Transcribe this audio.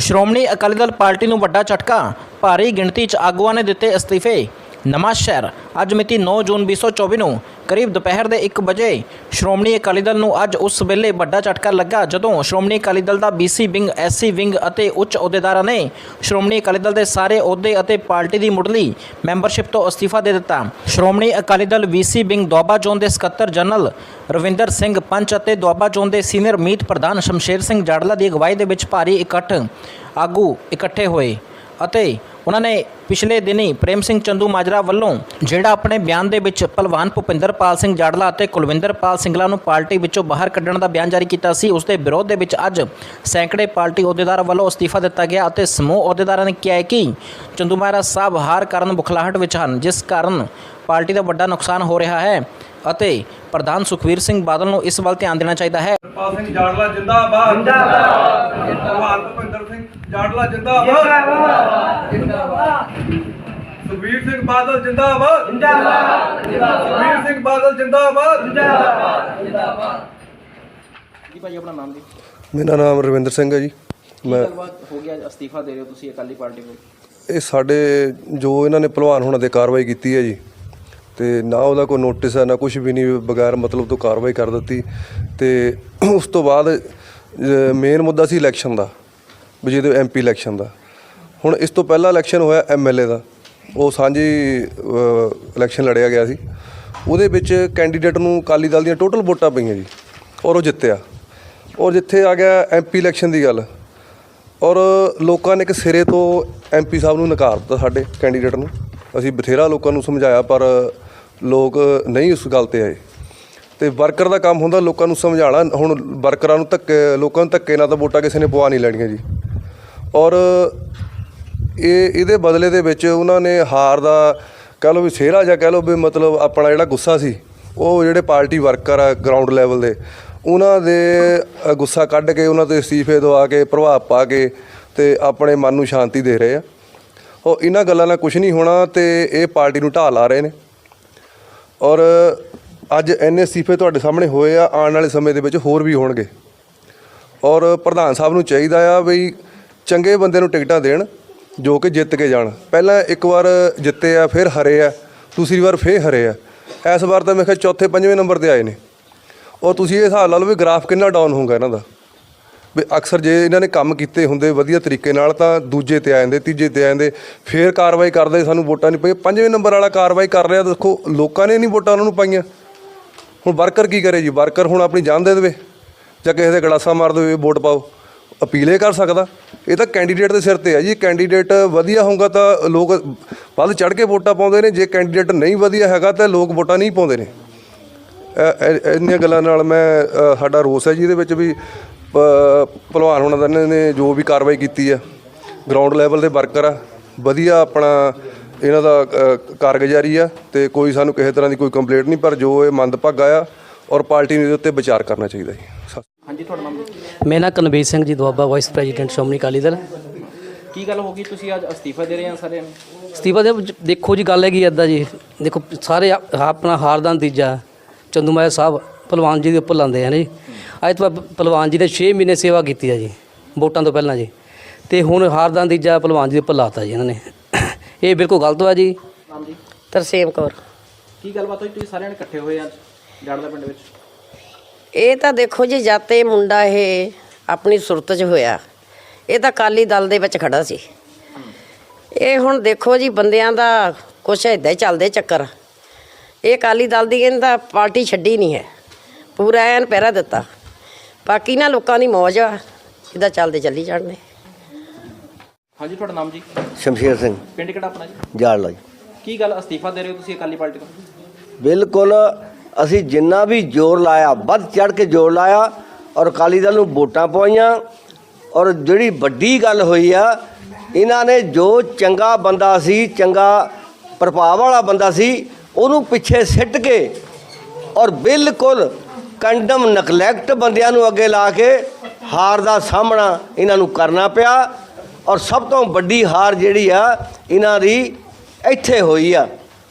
Shiromani Akali Dal party ਨੂੰ ਵੱਡਾ ਝਟਕਾ। ਭਾਰੀ ਗਿਣਤੀ 'ਚ ਆਗੂਆਂ ਨੇ ਦਿੱਤੇ ਅਸਤੀਫੇ। ਨਵਾਂ ਸ਼ਹਿਰ। ਅੱਜ ਮਿਤੀ 9 ਜੂਨ 2024 ਨੂੰ ਕਰੀਬ ਦੁਪਹਿਰ ਦੇ 1 ਵਜੇ ਸ਼੍ਰੋਮਣੀ ਅਕਾਲੀ ਦਲ ਨੂੰ ਅੱਜ ਉਸ ਵੇਲੇ ਵੱਡਾ ਝਟਕਾ ਲੱਗਾ, ਜਦੋਂ ਸ਼੍ਰੋਮਣੀ ਅਕਾਲੀ ਦਲ ਦਾ BC ਵਿੰਗ SC ਵਿੰਗ ਅਤੇ ਉੱਚ ਅਹੁਦੇਦਾਰਾਂ ਨੇ ਸ਼੍ਰੋਮਣੀ ਅਕਾਲੀ ਦਲ ਦੇ ਸਾਰੇ ਅਹੁਦੇ ਅਤੇ ਪਾਰਟੀ ਦੀ ਮੁੱਢਲੀ ਮੈਂਬਰਸ਼ਿਪ ਤੋਂ ਅਸਤੀਫਾ ਦੇ ਦਿੱਤਾ। Shiromani Akali Dal VC wing Doaba zone ਦੇ ਸਕੱਤਰ ਜਨਰਲ ਰਵਿੰਦਰ ਸਿੰਘ ਪੰਚ ਅਤੇ ਦੁਆਬਾ ਜ਼ੋਨ ਦੇ ਸੀਨੀਅਰ ਮੀਤ ਪ੍ਰਧਾਨ ਸ਼ਮਸ਼ੇਰ ਸਿੰਘ ਜਾੜਲਾ ਦੀ ਅਗਵਾਈ ਦੇ ਵਿੱਚ ਭਾਰੀ ਇਕੱਠ ਆਗੂ ਇਕੱਠੇ ਹੋਏ ਅਤੇ ਉਹਨਾਂ ਨੇ ਪਿਛਲੇ ਦਿਨੀ ਪ੍ਰੇਮ ਸਿੰਘ ਚੰਦੂ ਮਾਜਰਾ ਵੱਲੋਂ ਜਿਹੜਾ ਆਪਣੇ ਬਿਆਨ ਦੇ ਵਿੱਚ ਪਹਿਲਵਾਨ ਭੁਪਿੰਦਰਪਾਲ ਸਿੰਘ ਜਾੜਲਾ ਅਤੇ ਕੁਲਵਿੰਦਰਪਾਲ ਸਿੰਘਲਾ ਨੂੰ ਪਾਰਟੀ ਵਿੱਚੋਂ ਬਾਹਰ ਕੱਢਣ ਦਾ ਬਿਆਨ ਜਾਰੀ ਕੀਤਾ ਸੀ ਉਸ ਦੇ ਵਿਰੋਧ ਦੇ ਵਿੱਚ ਅੱਜ ਸੈਂਕੜੇ ਪਾਰਟੀ ਅਹੁਦੇਦਾਰਾਂ ਵੱਲੋਂ ਅਸਤੀਫਾ ਦਿੱਤਾ ਗਿਆ ਅਤੇ ਸਮੂਹ ਅਹੁਦੇਦਾਰਾਂ ਨੇ ਕਿਹਾ ਕਿ ਚੰਦੂ ਮਾਜਰਾ ਸਾਹਿਬ ਹਾਰ ਕਾਰਨ ਬੁਖਲਾਹਟ ਵਿੱਚ ਹਨ ਜਿਸ ਕਾਰਨ ਪਾਰਟੀ ਦਾ ਵੱਡਾ ਨੁਕਸਾਨ ਹੋ ਰਿਹਾ ਹੈ ਅਤੇ ਪ੍ਰਧਾਨ ਸੁਖਵੀਰ ਸਿੰਘ ਬਾਦਲ ਨੂੰ ਇਸ ਵੱਲ ਧਿਆਨ ਦੇਣਾ ਚਾਹੀਦਾ ਹੈ। ਹਰਪਾਲ ਸਿੰਘ ਜਾੜਲਾ ਜਿੰਦਾਬਾਦ। ਜਿੰਦਾਬਾਦ। ਭਗਵਾਨ ਭੁਪਿੰਦਰ ਸਿੰਘ ਜਾੜਲਾ ਜਿੰਦਾਬਾਦ। ਜਿੰਦਾਬਾਦ। ਸੁਖਬੀਰ ਸਿੰਘ ਬਾਦਲ ਜਿੰਦਾਬਾਦ। ਜਿੰਦਾਬਾਦ। ਸੁਖਬੀਰ ਸਿੰਘ ਬਾਦਲ ਜਿੰਦਾਬਾਦ। ਜੀ ਭਾਈ ਆਪਣਾ ਨਾਮ ਜੀ? ਮੇਰਾ ਨਾਮ ਰਵਿੰਦਰ ਸਿੰਘ ਹੈ ਜੀ। ਮੈਂ ਹੋ ਗਿਆ ਅਸਤੀਫਾ ਦੇ ਰਹੇ ਹੋ ਤੁਸੀਂ ਅਕਾਲੀ ਪਾਰਟੀ ਕੋਲ ਇਹ ਸਾਡੇ ਜੋ ਇਹਨਾਂ ਨੇ ਭਲਵਾਨ ਹੋਣਾ ਦੇ ਕਾਰਵਾਈ ਕੀਤੀ ਹੈ ਜੀ। ਤੇ ਨਾ ਉਹਦਾ ਕੋਈ ਨੋਟਿਸ ਹੈ ਨਾ ਕੁਝ ਵੀ ਨਹੀਂ ਬਗੈਰ ਮਤਲਬ ਤੋਂ ਕਾਰਵਾਈ ਕਰ ਦਿੱਤੀ। ਤੇ ਉਸ ਤੋਂ ਬਾਅਦ ਮੇਨ ਮੁੱਦਾ ਸੀ ਇਲੈਕਸ਼ਨ ਦਾ। ਵੀ ਜਿਹਦੇ ਐਮਪੀ ਇਲੈਕਸ਼ਨ ਦਾ। ਹੁਣ ਇਸ ਤੋਂ ਪਹਿਲਾਂ ਇਲੈਕਸ਼ਨ ਹੋਇਆ ਐਮਐਲਏ ਦਾ। ਉਹ ਸਾਂਝੀ ਇਲੈਕਸ਼ਨ ਲੜਿਆ ਗਿਆ ਸੀ। ਉਹਦੇ ਵਿੱਚ ਕੈਂਡੀਡੇਟ ਨੂੰ ਅਕਾਲੀ ਦਲ ਦੀਆਂ ਟੋਟਲ ਵੋਟਾਂ ਪਈਆਂ ਜੀ। ਔਰ ਉਹ ਜਿੱਤਿਆ। ਔਰ ਜਿੱਥੇ ਆ ਗਿਆ ਐਮਪੀ ਇਲੈਕਸ਼ਨ ਦੀ ਗੱਲ। ਔਰ ਲੋਕਾਂ ਨੇ ਇੱਕ ਸਿਰੇ ਤੋਂ ਐਮਪੀ ਸਾਹਿਬ ਨੂੰ ਨਕਾਰ ਦਿੱਤਾ ਸਾਡੇ ਕੈਂਡੀਡੇਟ ਨੂੰ। ਅਸੀਂ ਬਥੇਰਾ ਲੋਕਾਂ ਨੂੰ ਸਮਝਾਇਆ, ਪਰ ਲੋਕ ਨਹੀਂ ਉਸ ਗੱਲ ਤੇ ਆਏ। ਤੇ ਵਰਕਰ ਦਾ ਕੰਮ ਹੁੰਦਾ, ਲੋਕਾਂ ਨੂੰ ਸਮਝਾਉਣਾ। ਹੁਣ ਵਰਕਰਾਂ ਨੂੰ ਧੱਕੇ, ਲੋਕਾਂ ਨੂੰ ਧੱਕੇ ਨਾਲ ਤਾਂ ਵੋਟਾਂ ਕਿਸੇ ਨੇ ਪਵਾ ਨਹੀਂ ਲੈਣੀਆਂ ਜੀ। ਔਰ ਇਹ, ਇਹਦੇ ਬਦਲੇ ਦੇ ਵਿੱਚ ਉਹਨਾਂ ਨੇ ਹਾਰ ਦਾ ਕਹਿ ਲਓ ਵੀ ਸਿਹਰਾ ਜਾਂ ਕਹਿ ਲਓ ਵੀ ਮਤਲਬ ਆਪਣਾ ਜਿਹੜਾ ਗੁੱਸਾ ਸੀ, ਉਹ ਜਿਹੜੇ ਪਾਰਟੀ ਵਰਕਰ ਆ ਗਰਾਊਂਡ ਲੈਵਲ ਦੇ, ਉਹਨਾਂ ਦੇ ਗੁੱਸਾ ਕੱਢ ਕੇ ਉਹਨਾਂ ਤੇ ਅਸਤੀਫੇ ਦਵਾ ਕੇ, ਪ੍ਰਭਾਵ ਪਾ ਕੇ ਤੇ ਆਪਣੇ ਮਨ ਨੂੰ ਸ਼ਾਂਤੀ ਦੇ ਰਹੇ ਆ। ਉਹ ਇਹਨਾਂ ਗੱਲਾਂ ਨਾਲ ਕੁਝ ਨਹੀਂ ਹੋਣਾ ਤੇ ਇਹ ਪਾਰਟੀ ਨੂੰ ਢਾਹ ਲਾ ਰਹੇ ਨੇ। ਔਰ ਅੱਜ ਐਨੇ ਅਸਤੀਫੇ ਤੁਹਾਡੇ ਸਾਹਮਣੇ ਹੋਏ ਆ, ਆਉਣ ਵਾਲੇ ਸਮੇਂ ਦੇ ਵਿੱਚ ਹੋਰ ਵੀ ਹੋਣਗੇ। ਔਰ ਪ੍ਰਧਾਨ ਸਾਹਿਬ ਨੂੰ ਚਾਹੀਦਾ ਆ ਵੀ ਚੰਗੇ ਬੰਦੇ ਨੂੰ ਟਿਕਟਾਂ ਦੇਣ, ਜੋ ਕਿ ਜਿੱਤ ਕੇ ਜਾਣ। ਪਹਿਲਾਂ ਇੱਕ ਵਾਰ ਜਿੱਤੇ ਆ, ਫਿਰ ਹਰੇ ਆ, ਦੂਸਰੀ ਵਾਰ ਫਿਰ ਹਰੇ ਆ। ਇਸ ਵਾਰ ਤਾਂ ਮੈਂ ਕਿਹਾ ਚੌਥੇ ਪੰਜਵੇਂ ਨੰਬਰ ਤੇ ਆਏ ਨੇ। ਔਰ ਤੁਸੀਂ ਇਹ ਹਿਸਾਬ ਲਾ ਲਓ ਵੀ ਗ੍ਰਾਫ ਕਿੰਨਾ ਡਾਊਨ ਹੋਊਗਾ ਇਹਨਾਂ ਦਾ। ਵੀ ਅਕਸਰ ਜੇ ਇਹਨਾਂ ਨੇ ਕੰਮ ਕੀਤੇ ਹੁੰਦੇ ਵਧੀਆ ਤਰੀਕੇ ਨਾਲ ਤਾਂ ਦੂਜੇ ਤੇ ਆ ਜਾਂਦੇ, ਤੀਜੇ ਤੇ ਆ ਜਾਂਦੇ, ਫੇਰ ਕਾਰਵਾਈ ਕਰਦੇ, ਸਾਨੂੰ ਵੋਟਾਂ ਨਹੀਂ ਪਈਆਂ। ਪੰਜਵੇਂ ਨੰਬਰ ਵਾਲਾ ਕਾਰਵਾਈ ਕਰ ਰਿਹਾ, ਦੇਖੋ, ਲੋਕਾਂ ਨੇ ਨਹੀਂ ਵੋਟਾਂ ਉਹਨਾਂ ਨੂੰ ਪਾਈਆਂ। ਹੁਣ ਵਰਕਰ ਕੀ ਕਰੇ ਜੀ? ਵਰਕਰ ਹੁਣ ਆਪਣੀ ਜਾਨ ਦੇ ਦੇਵੇ। ਜਾਂ ਕਿਸੇ ਦੇ ਗਲਾਸਾ ਮਾਰ ਦੇਵੇ ਵੋਟ ਪਾਓ। ਅਪੀਲੇ ਕਰ ਸਕਦਾ। ਇਹ ਤਾਂ ਕੈਂਡੀਡੇਟ ਦੇ ਸਿਰ ਤੇ ਹੈ ਜੀ। ਕੈਂਡੀਡੇਟ ਵਧੀਆ ਹੋਊਗਾ ਤਾਂ ਲੋਕ ਵੱਧ ਚੜ ਕੇ ਵੋਟਾਂ ਪਾਉਂਦੇ ਨੇ। ਜੇ ਕੈਂਡੀਡੇਟ ਨਹੀਂ ਵਧੀਆ ਹੈਗਾ ਤਾਂ ਲੋਕ ਵੋਟਾਂ ਨਹੀਂ ਪਾਉਂਦੇ ਨੇ। ਇਹ- ਇਹ- ਇੰਨੀਆਂ ਗੱਲਾਂ ਨਾਲ ਮੈਂ ਸਾਡਾ ਰੋਸ ਹੈ ਜੀ ਇਹਦੇ ਵਿੱਚ ਵੀ ਪ- ਭਲਵਾਨ ਹੋਣਾ ਦਾ ਇਹਨਾਂ ਨੇ ਜੋ ਵੀ ਕਾਰਵਾਈ ਕੀਤੀ ਆ। ਗਰਾਊਂਡ ਲੈਵਲ ਦੇ ਵਰਕਰ ਆ। ਵਧੀਆ ਆਪਣਾ ਇਹਨਾਂ ਦਾ ਕਾਰਗੁਜ਼ਾਰੀ ਆ ਤੇ ਕੋਈ ਸਾਨੂੰ ਕਿਸੇ ਤਰ੍ਹਾਂ ਦੀ ਕੋਈ ਕੰਪਲੇਂਟ ਨਹੀਂ, ਪਰ ਜੋ ਇਹ ਮੰਦਭਾਗਾ ਆ ਔਰ ਪਾਰਟੀ ਨੂੰ ਇਹਦੇ ਉੱਤੇ ਵਿਚਾਰ ਕਰਨਾ ਚਾਹੀਦਾ ਜੀ। ਹਾਂਜੀ ਤੁਹਾਡਾ ਨਾਮ ਮੇਰਾ ਨਾਂ ਕੁਲਬੀਰ ਸਿੰਘ ਜੀ ਦੁਆਬਾ ਵਾਈਸ ਪ੍ਰੈਜ਼ੀਡੈਂਟ ਸ਼੍ਰੋਮਣੀ ਅਕਾਲੀ ਦਲ। ਕੀ ਗੱਲ ਹੋ ਗਈ? ਤੁਸੀਂ ਅੱਜ ਅਸਤੀਫਾ ਦੇ ਰਹੇ ਆ ਸਾਰਿਆਂ ਨੂੰ? ਅਸਤੀਫਾ ਦੇ ਦੇਖੋ ਜੀ ਗੱਲ ਹੈਗੀ ਐਦਾਂ ਜੀ। ਦੇਖੋ ਸਾਰੇ ਆ- ਆਪਣਾ ਹਾਰ ਦਾ ਨਤੀਜਾ ਚੰਦੂ ਮਾਇਆ ਸਾਹਿਬ ਪਹਿਲਵਾਨ ਜੀ ਦੇ ਉੱਪਰ ਲਾਉਂਦੇ ਆ ਜੀ। ਅੱਜ ਤੋਂ ਬਾਅਦ ਪਹਿਲਵਾਨ ਜੀ ਨੇ 6 ਮਹੀਨੇ ਸੇਵਾ ਕੀਤੀ ਹੈ ਜੀ ਵੋਟਾਂ ਤੋਂ ਪਹਿਲਾਂ ਜੀ। ਤੇ ਹੁਣ ਹਾਰ ਦਾ ਨਤੀਜਾ ਪਹਿਲਵਾਨ ਜੀ ਦੇ ਉੱਪਰ ਲਾਤਾ ਜੀ ਇਹਨਾਂ ਨੇ। ਇਹ ਬਿਲਕੁਲ ਗਲਤ ਵਾ ਜੀ। ਨਾਮ ਤਰਸੇਮ ਕੌਰ। ਕੀ ਗੱਲਬਾਤ ਹੋਈ? ਤੁਸੀਂ ਸਾਰਿਆਂ ਨੇ ਇਕੱਠੇ ਹੋਏ ਅੱਜ ਜੜਦਾ ਪਿੰਡ ਵਿੱਚ? ਇਹ ਤਾਂ ਦੇਖੋ ਜੀ ਜਾਤੇ ਮੁੰਡਾ ਇਹ ਆਪਣੀ ਸੁਰਤ 'ਚ ਹੋਇਆ ਇਹ ਤਾਂ ਕਾਲੀ ਦਲ ਦੇ ਵਿੱਚ ਖੜਾ ਸੀ। ਇਹ ਹੁਣ ਦੇਖੋ ਜੀ ਬੰਦਿਆਂ ਦਾ ਕੁਛ ਏਦਾਂ ਹੀ ਚੱਲਦੇ ਚੱਕਰ। ਇਹ ਕਾਲੀ ਦਲ ਦੀ ਇਹਦਾ ਪਾਰਟੀ ਛੱਡੀ ਨਹੀਂ ਹੈ ਪੂਰਾ ਐਨ ਪਹਿਰਾ ਦਿੱਤਾ। ਬਾਕੀ ਨਾ ਲੋਕਾਂ ਦੀ ਮੌਜ ਆ ਇਹਦਾ ਚੱਲਦੇ ਚੱਲੀ ਜਾਣਦੇ ਹਾਂਜੀ ਤੁਹਾਡਾ ਨਾਮ ਜੀ? ਸ਼ਮਸ਼ੇਰ ਸਿੰਘ। ਪਿੰਡ ਕਿਹੜਾ ਆਪਣਾ ਜੀ? ਜਾੜ ਲਾ ਜੀ। ਕੀ ਗੱਲ ਅਸਤੀਫਾ ਦੇ ਰਹੇ ਹੋ ਤੁਸੀਂ ਅਕਾਲੀ ਪਾਰਟੀ ਤੋਂ? ਬਿਲਕੁਲ ਅਸੀਂ ਜਿੰਨਾ ਵੀ ਜ਼ੋਰ ਲਾਇਆ, ਵੱਧ ਚੜ ਕੇ ਜ਼ੋਰ ਲਾਇਆ ਔਰ ਅਕਾਲੀ ਦਲ ਨੂੰ ਵੋਟਾਂ ਪਵਾਈਆਂ ਔਰ ਜਿਹੜੀ ਵੱਡੀ ਗੱਲ ਹੋਈ ਆ, ਇਹਨਾਂ ਨੇ ਜੋ ਚੰਗਾ ਬੰਦਾ ਸੀ, ਚੰਗਾ ਪ੍ਰਭਾਵ ਵਾਲਾ ਬੰਦਾ ਸੀ, ਉਹਨੂੰ ਪਿੱਛੇ ਸਿੱਟ ਕੇ ਔਰ ਬਿਲਕੁਲ ਕੰਡਮ ਨਕਲੈਕਟ ਬੰਦਿਆਂ ਨੂੰ ਅੱਗੇ ਲਾ ਕੇ ਹਾਰ ਦਾ ਸਾਹਮਣਾ ਇਹਨਾਂ ਨੂੰ ਕਰਨਾ ਪਿਆ ਔਰ ਸਭ ਤੋਂ ਵੱਡੀ ਹਾਰ ਜਿਹੜੀ ਆ, ਇਹਨਾਂ ਦੀ ਇੱਥੇ ਹੋਈ ਆ।